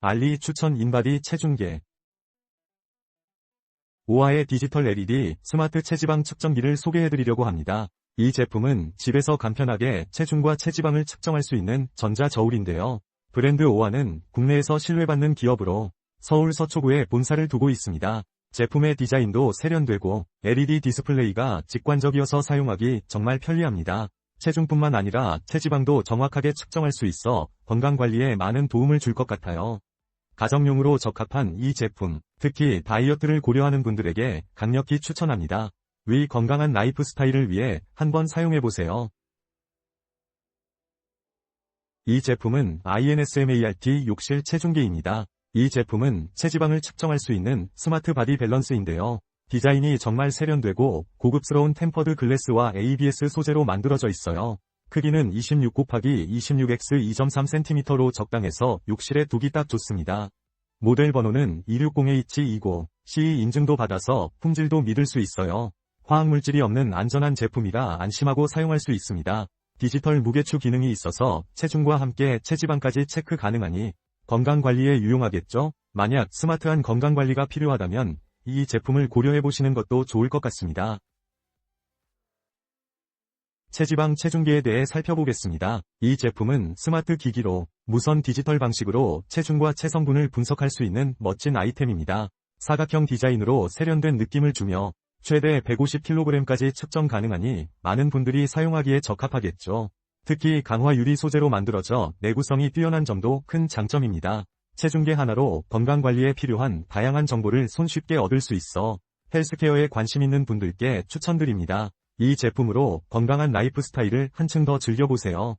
알리 추천 인바디 체중계 오아의 디지털 LED 스마트 체지방 측정기를 소개해드리려고 합니다. 이 제품은 집에서 간편하게 체중과 체지방을 측정할 수 있는 전자저울인데요. 브랜드 오아는 국내에서 신뢰받는 기업으로 서울 서초구에 본사를 두고 있습니다. 제품의 디자인도 세련되고 LED 디스플레이가 직관적이어서 사용하기 정말 편리합니다. 체중뿐만 아니라 체지방도 정확하게 측정할 수 있어 건강관리에 많은 도움을 줄 것 같아요. 가정용으로 적합한 이 제품, 특히 다이어트를 고려하는 분들에게 강력히 추천합니다. 위 건강한 라이프 스타일을 위해 한번 사용해보세요. 이 제품은 INSMART 욕실 체중계입니다. 이 제품은 체지방을 측정할 수 있는 스마트 바디 밸런스인데요. 디자인이 정말 세련되고 고급스러운 템퍼드 글래스와 ABS 소재로 만들어져 있어요. 크기는 26 곱하기 26x 2.3cm로 적당해서 욕실에 두기 딱 좋습니다. 모델 번호는 260H20, CE 인증도 받아서 품질도 믿을 수 있어요. 화학물질이 없는 안전한 제품이라 안심하고 사용할 수 있습니다. 디지털 무게추 기능이 있어서 체중과 함께 체지방까지 체크 가능하니 건강관리에 유용하겠죠? 만약 스마트한 건강관리가 필요하다면 이 제품을 고려해보시는 것도 좋을 것 같습니다. 체지방 체중계에 대해 살펴보겠습니다. 이 제품은 스마트 기기로 무선 디지털 방식으로 체중과 체성분을 분석할 수 있는 멋진 아이템입니다. 사각형 디자인으로 세련된 느낌을 주며 최대 150kg까지 측정 가능하니 많은 분들이 사용하기에 적합하겠죠. 특히 강화 유리 소재로 만들어져 내구성이 뛰어난 점도 큰 장점입니다. 체중계 하나로 건강관리에 필요한 다양한 정보를 손쉽게 얻을 수 있어 헬스케어에 관심 있는 분들께 추천드립니다. 이 제품으로 건강한 라이프 스타일을 한층 더 즐겨보세요.